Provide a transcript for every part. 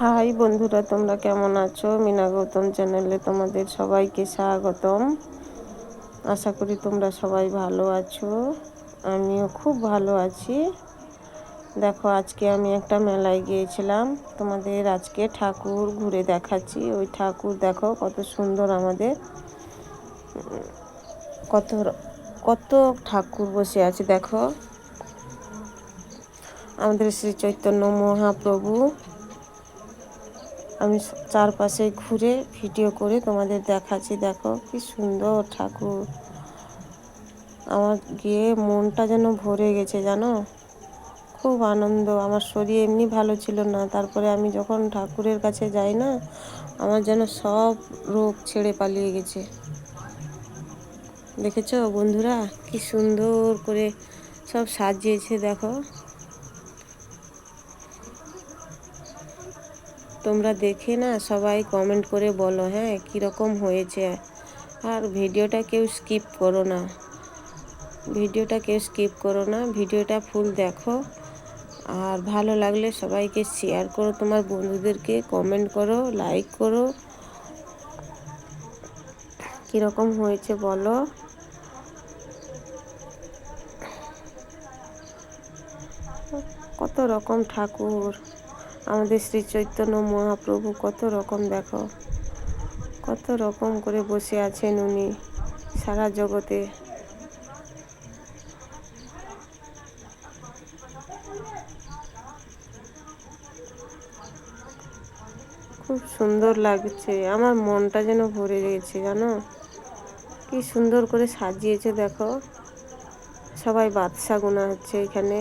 High বন্ধুরা, তোমরা কেমন আছো? মিনা গৌতম চ্যানেলে তোমাদের সবাইকে স্বাগতম। আশা করি তোমরা সবাই ভালো আছো। আমিও খুব ভালো আছি। দেখো, আজকে আমি একটা মেলায় গিয়েছিলাম। তোমাদের আজকে ঠাকুর ঘুরে দেখাচ্ছি। ওই ঠাকুর দেখো, কত সুন্দর আমাদের। কত কত ঠাকুর বসে আছে, দেখো। আমাদের শ্রী চৈতন্য মহাপ্রভু। আমি চারপাশে ঘুরে ভিডিও করে তোমাদের দেখাচ্ছি, দেখো কি সুন্দর ঠাকুর। আমার গিয়ে মনটা যেন ভরে গেছে, জানো? খুব আনন্দ, আমার শরীর এমনি ভালো ছিল না। তারপরে আমি যখন ঠাকুরের কাছে যাই না, আমার যেন সব রোগ ছেড়ে পালিয়ে গেছে। দেখেছ বন্ধুরা? কি সুন্দর করে সব সাজিয়েছে, দেখো। তোমরা দেখে না, সবাই কমেন্ট করে বলো হ্যাঁ কীরকম হয়েছে? আর ভিডিওটা কেউ স্কিপ করো না। ভিডিওটা কেউ স্কিপ করো না, ভিডিওটা ফুল দেখো। আর ভালো লাগলে সবাইকে শেয়ার করো, তোমার বন্ধুদেরকে কমেন্ট করো লাইক করো। কীরকম হয়েছে বলো? কত রকম ঠাকুর। আমাদের শ্রী চৈতন্য মহাপ্রভু কত রকম, দেখো। কত রকম করে বসে আছেন উনি সারা জগতে। খুব সুন্দর লাগছে। আমার মনটা যেন ভরে গেছে, জানো? কি সুন্দর করে সাজিয়েছে, দেখো। সবাই বাদশা গোনা হচ্ছে এখানে।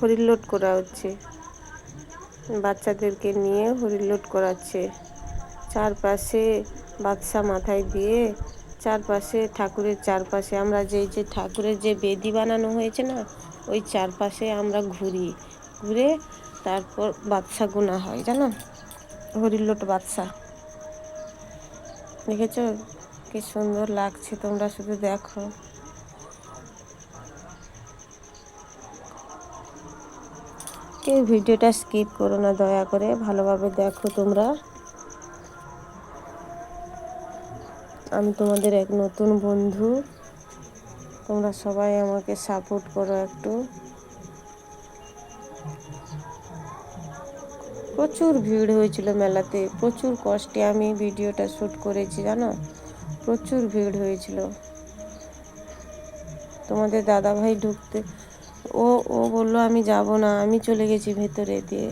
হরিলোট করা হচ্ছে। বাচ্চাদেরকে নিয়ে হরিলোট করাচ্ছে। চারপাশে বাদশা মাথায় দিয়ে চারপাশে ঠাকুরের চারপাশে আমরা যেই যে ঠাকুরের যে বেদি বানানো হয়েছে না, ওই চারপাশে আমরা ঘুরি। ঘুরে তারপর বাদশা গোনা হয়, জানো? হরিলোট বাদশা। দেখেছ? কি সুন্দর লাগছে, তোমরা শুধু দেখো। কেউ ভিডিওটা স্কিপ করো না, দয়া করে ভালোভাবে দেখো তোমরা। আমি তোমাদের এক নতুন বন্ধু। তোমরা সবাই আমাকে সাপোর্ট করো একটু। প্রচুর ভিড় হয়েছিল মেলাতে, প্রচুর কষ্টে আমি ভিডিওটা শ্যুট করেছি, জানো? প্রচুর ভিড় হয়েছিল। তোমাদের দাদাভাই ঢুকতে। ও ও বলল আমি যাব না আমি চলে গেছি ভেতরে দিয়ে।